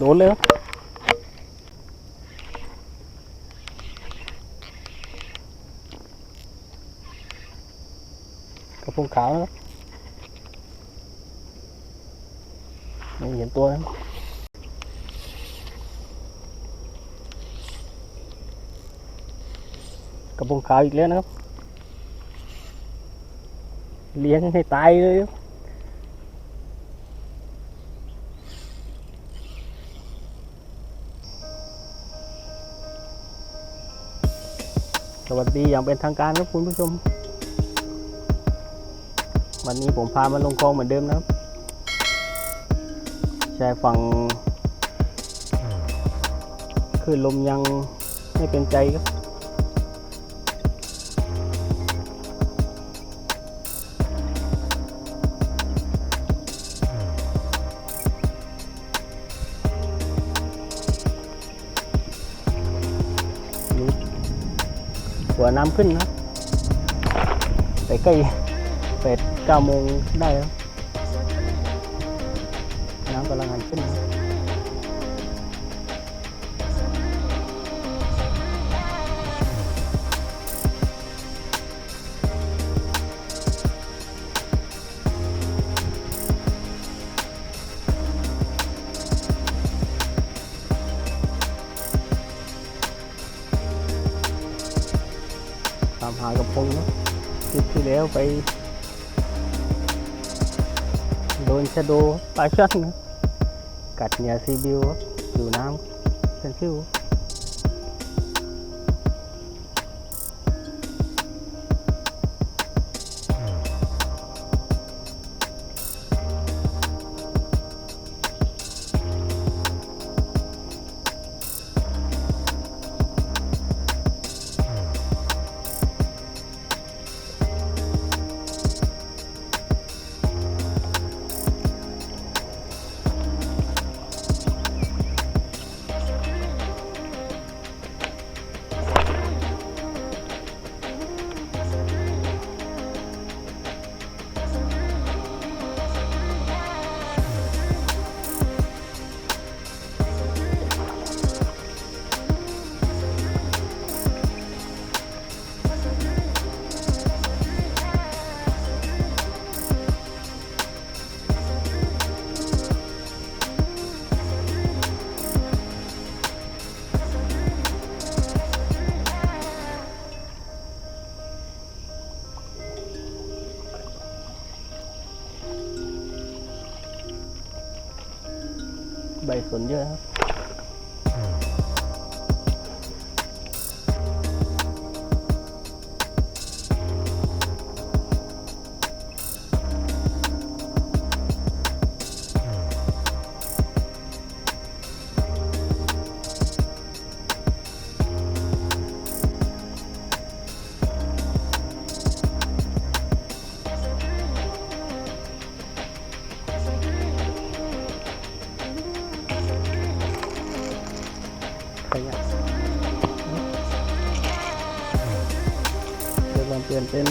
โดนเลยครับกระพงขาวนะครั สวัสดีอย่างเป็นทางการครับคุณผู้ชม วันนี้ผมพามาลงคลองเหมือนเดิมนะครับชายฝั่งคลื่นลมยังไม่เป็นใจครับ หัวน้ำขึ้นนะครับแต่ใกล้แปดเก้าโมงได้แล้วน้ำกำลังหันขึ้นามหาะพงนะคลิปที่แล้วไป โดนชะโดปลาช่อนกัดเหนียซีบิวอยู่น้ำเป็นซิว ใบสนเยอะครับ ขยะเดี๋ยวลองเปลี่ยนเป็น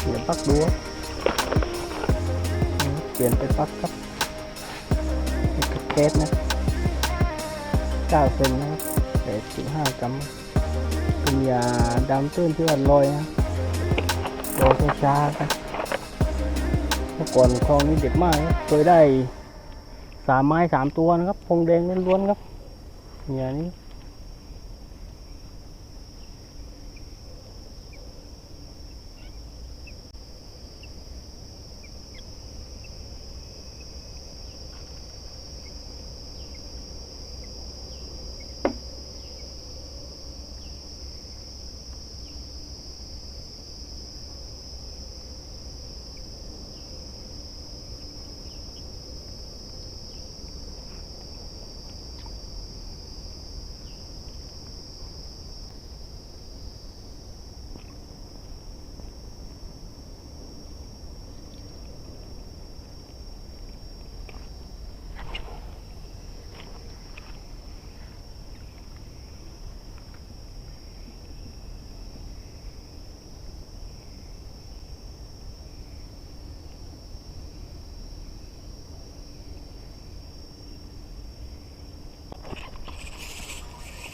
เปลี่ยนปลั๊กดูครับอืมเปลี่ยนเป็นปลั๊กครับนี่คือเกสนะ9เซนนะครับ8.5กรัมเป็นยาดำตื้นที่ว่าลอยนะรอช้าๆครับเมื่อก่อนคลองนี้เด็ดมากครับเคยได้สามไม้สามตัวนะครับพงแดงล้วนๆครับ อ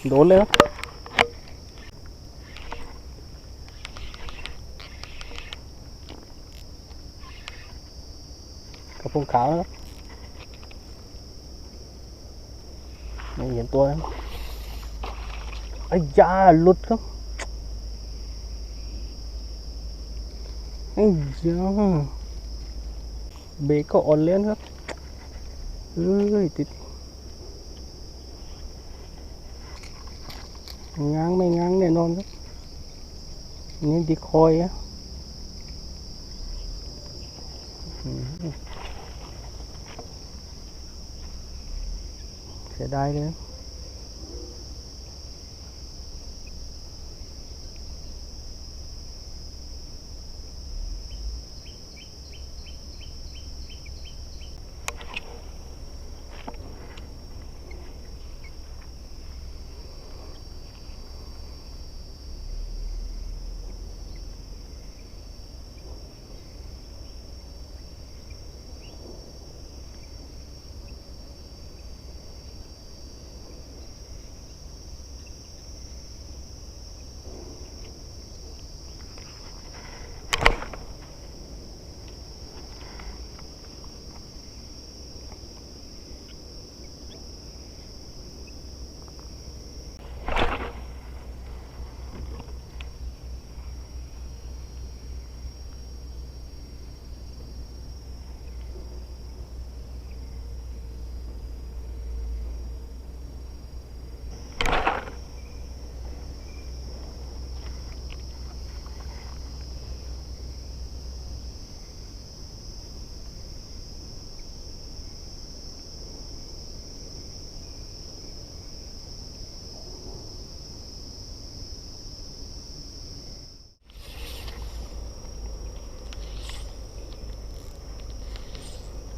ย่างนี้โดนเลยครับกระพงขาวน ง้างไม่ง้างแน่นอนครับ นี่ดีคอยอะเสียดายเลย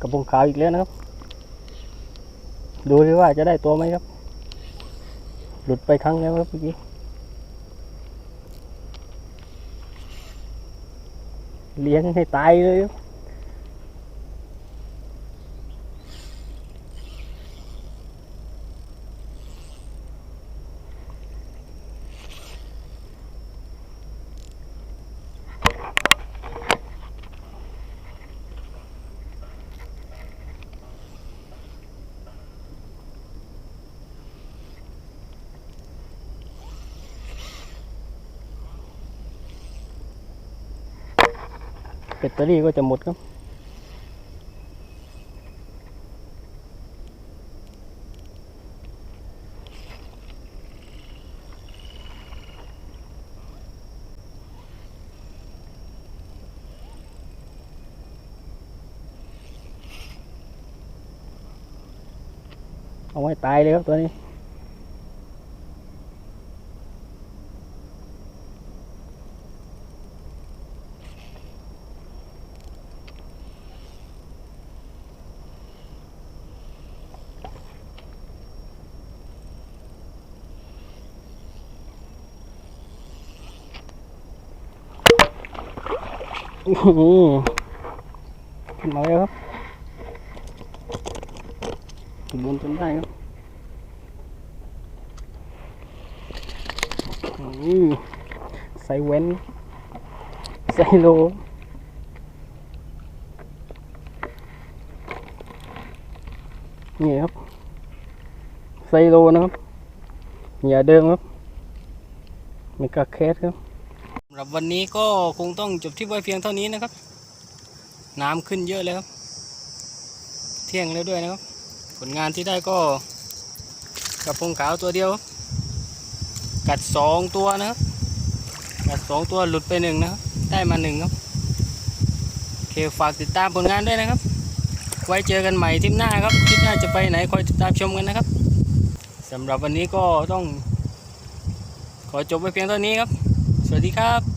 กระพงขาวอีกแล้วนะครับ ดูดิว่าจะได้ตัวไหมครับ หลุดไปครั้งแล้วครับเมื่อกี้เลี้ยงให้ตายเลยครับ ตเตอรี่ก็จะหมดครับ เอาไว้ตายเลยครับตัวนี้ อื้อหือขึ้นมาแล้วครับขึ้นบนจนได้ครับอื้ใส่เว้น ใส่โลนี่ครับไซโลนะครับอย่าเดิมครับมีกระแคสครับ หรับวันนี้ก็คงต้องจบที่ไว้เพียงเท่านี้นะครับ น้ำขึ้นเยอะเลยครับ เที่ยงแล้วด้วยนะครับ ผลงานที่ได้ก็กระพงขาวตัวเดียว กัดสองตัวนะครับ กัดสองตัวหลุดไปหนึ่งนะครับ ได้มาหนึ่งครับโอเคฝากติดตามผลงานด้วยนะครับ ไว้เจอกันใหม่ทิปหน้าครับทิปหน้าจะไปไหนคอยติดตามชมกันนะครับสำหรับวันนี้ก็ต้อง ขอจบไว้เพียงเท่านี้ครับ วัสดีครับ